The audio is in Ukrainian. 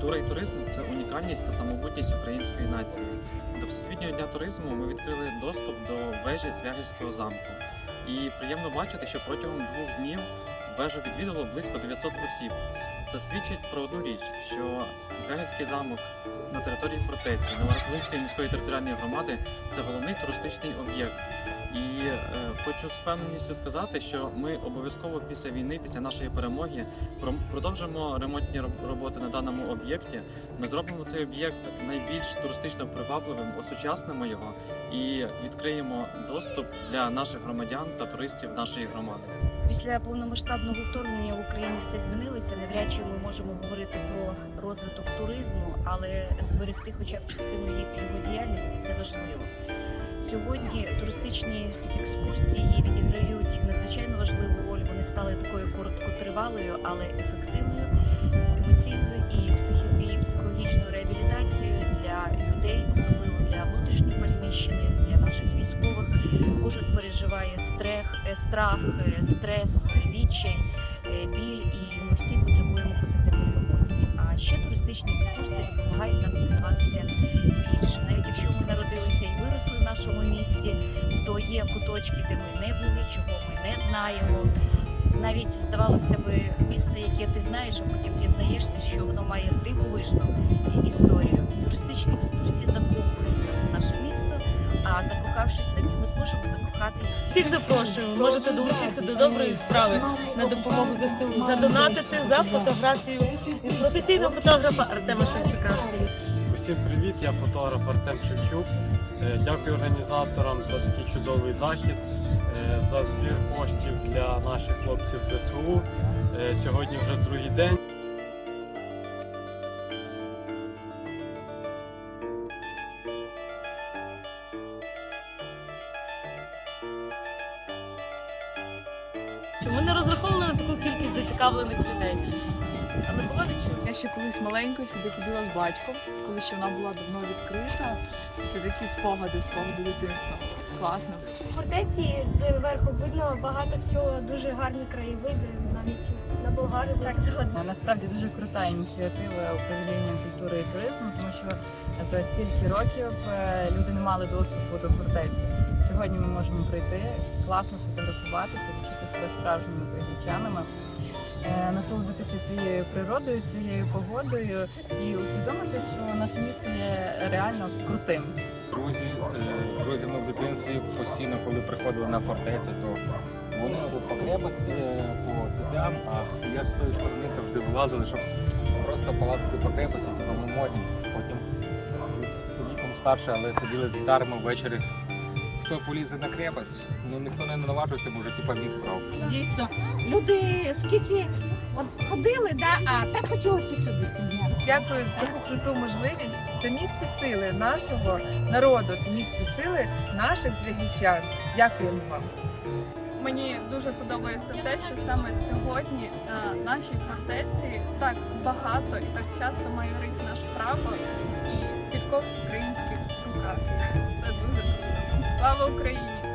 Культура і туризм це унікальність та самобутність української нації. До Всесвітнього дня туризму ми відкрили доступ до вежі Звягільського замку. І приємно бачити, що протягом двох днів вежу відвідало близько 900 осіб. Це свідчить про одну річ, що Звягільський замок на території фортеці Новоград-Волинської міської територіальної громади це головний туристичний об'єкт. І е, хочу з впевненістю сказати, що ми обов'язково після війни, після нашої перемоги, про- продовжимо ремонтні роботи на даному об'єкті. Ми зробимо цей об'єкт найбільш туристично привабливим, осучаснимо його і відкриємо доступ для наших громадян та туристів нашої громади. Після повномасштабного вторгнення в Україні все змінилося. Навряд чи ми можемо говорити про розвиток туризму, але зберегти хоча б частину ї- його діяльності. Сьогодні туристичні екскурсії відіграють надзвичайно важливу роль. Вони стали такою короткотривалою, але ефективною, емоційною і, психологічною реабілітацією для людей, особливо для внутрішньо переміщених, для наших військових. Кожен переживає стрех, е, страх, е, стрес, відчай, е, біль, і ми всі потребуємо позитивних емоцій. А ще туристичні екскурсії допомагають нам дізнаватися нашому місті, то є куточки, де ми не були, чого ми не знаємо. Навіть здавалося би, місце, яке ти знаєш, а потім дізнаєшся, що воно має дивовижну історію. Туристичні екскурсії закохують нас в наше місто, а закохавшись самі, ми зможемо закохати Всіх запрошуємо. Можете долучитися до доброї справи на допомогу ЗСУ, задонатити за фотографію професійного фотографа Артема Шевчука. Усім привіт, я фотограф Артем Шевчук. Е, Дякую організаторам за такий чудовий захід, е, за збір коштів для наших хлопців ЗСУ. Е, Сьогодні вже другий день. Ми розраховували на таку кількість зацікавлених людей. А не було. Я ще колись маленькою сюди ходила з батьком, коли ще вона була давно відкрита. Це такі спогади, спогади дитинства. Класно. У фортеці зверху видно багато всього, дуже гарні краєвиди, навіть на Болгарію. Так, згодна. Насправді дуже крута ініціатива управління культури і туризму, тому що за стільки років е, люди не мали доступу до фортеці. Сьогодні ми можемо прийти, класно сфотографуватися, відчути себе справжніми заглічанами, е, насолодитися цією природою, цією погодою і усвідомити, що наше місце є реально крутим. друзі е, з друзями в дитинстві постійно, коли приходили на фортецю, то вони по крепості, по цепям, а я з тої сторони завжди вилазили, щоб просто полазити по крепості, типу ми модні. Потім віком старше, але сиділи з гітарами ввечері. Хто полізе на крепость, ну ніхто не наважився, бо вже типа міг брав. Дійсно, люди скільки от ходили, да, а так хотілося сюди. Дякую за таку круту можливість. Це місце сили нашого народу, це місце сили наших звігічан. Дякуємо вам. Мені дуже подобається те, що саме сьогодні на нашій фортеці так багато і так часто майорить наш прапор і стількох українських руках. Це дуже круто. Слава Україні!